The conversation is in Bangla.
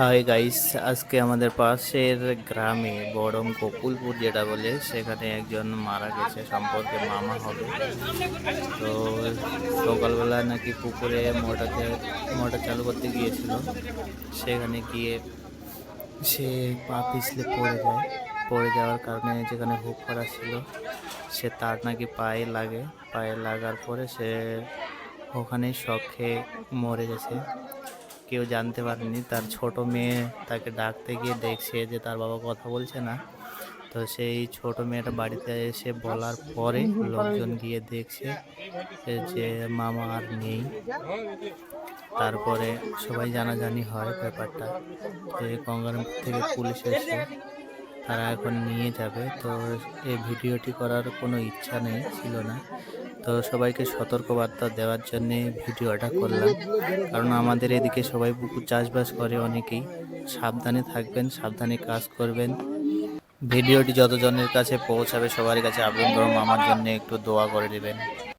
হাই গাইস আজকে আমাদের পাশের গ্রামে বড়ম গোকুলপুর যেটা বলে, সেখানে একজন মারা গেছে, সম্পর্কে মামা হবে। তো সকালবেলা নাকি পুকুরে মোটরকে মোটর চালু করতে গিয়েছিল। সেখানে গিয়ে সে পা পিছলে পড়ে যায়। পড়ে যাওয়ার কারণে যেখানে হুক করা ছিল, সে তার নাকি পায়ে লাগে। পায়ে লাগার পরে সে ওখানেই শখ খেয়ে মরে গেছে। কেউ জানতে পারেনি। তার ছোট মেয়ে তাকে ডাকতে গিয়ে দেখছে যে তার বাবা কথা বলছে না। তো সেই ছোট মেয়েটা বাড়িতে এসে বলার পরে লোকজন গিয়ে দেখছে যে মামা আর নেই। তারপরে সবাই জানাজানি হয় ব্যাপারটা। যে গঙ্গারামপুর থেকে পুলিশ এসে তারা এখন নিয়ে যাবে। তো এই ভিডিওটি করার কোনো ইচ্ছা নেই, ছিল না। তো সবাইকে সতর্কবার্তা দেওয়ার জন্যে ভিডিওটা করলাম। কারণ আমাদের এদিকে সবাই পুকুর চাষবাস করে অনেকেই। সাবধানে থাকবেন, সাবধানে কাজ করবেন। ভিডিওটি যতজনের কাছে পৌঁছাবে সবার কাছে আবেদন করুন আমার জন্য একটু দোয়া করে দেবেন।